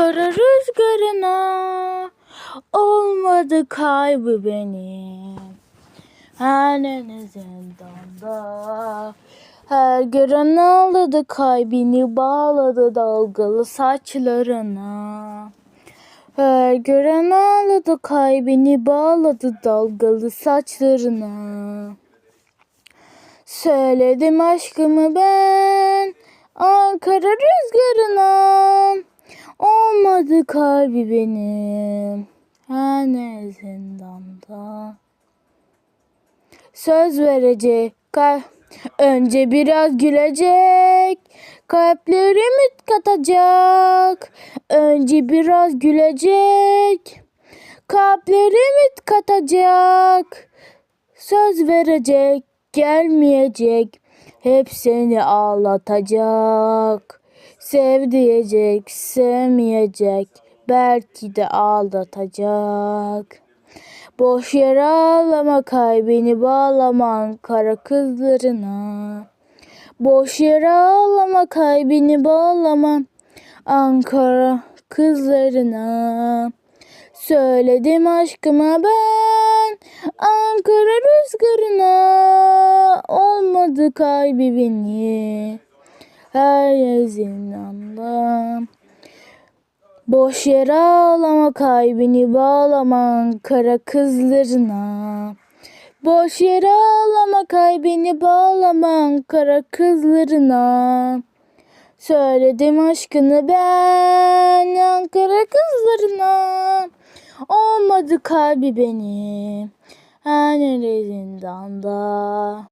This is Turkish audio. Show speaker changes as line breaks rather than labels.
Ankara rüzgarına olmadı kaybı benim. Her ne zindanda her gören ağladı kalbini bağladı dalgalı saçlarına. Her gören ağladı kalbini bağladı dalgalı saçlarına. Söyledim aşkımı ben Ankara rüzgarına. Olmadı kalbi benim. Her ne zindanda. Söz verecek önce biraz gülecek. Kalpleri ümit katacak. Önce biraz gülecek. Kalpleri ümit katacak. Söz verecek gelmeyecek. Hep seni ağlatacak sev diyecek sevmeyecek belki de aldatacak Boş yere ağlama kalbini bağlaman kara kızlarına. Boş yere ağlama kalbini bağlaman Ankara kızlarına. Söyledim aşkıma ben Ankara rüzgarına. Olmadı kalbi beni her yer zindanda. Boş yere ağlama kalbini bağlaman kara kızlarına. Boş yere ağlama kalbini bağlaman kara kızlarına. Söyledim aşkını ben Ankara kızlarına. Olmadı kalbi benim her nere zindanda.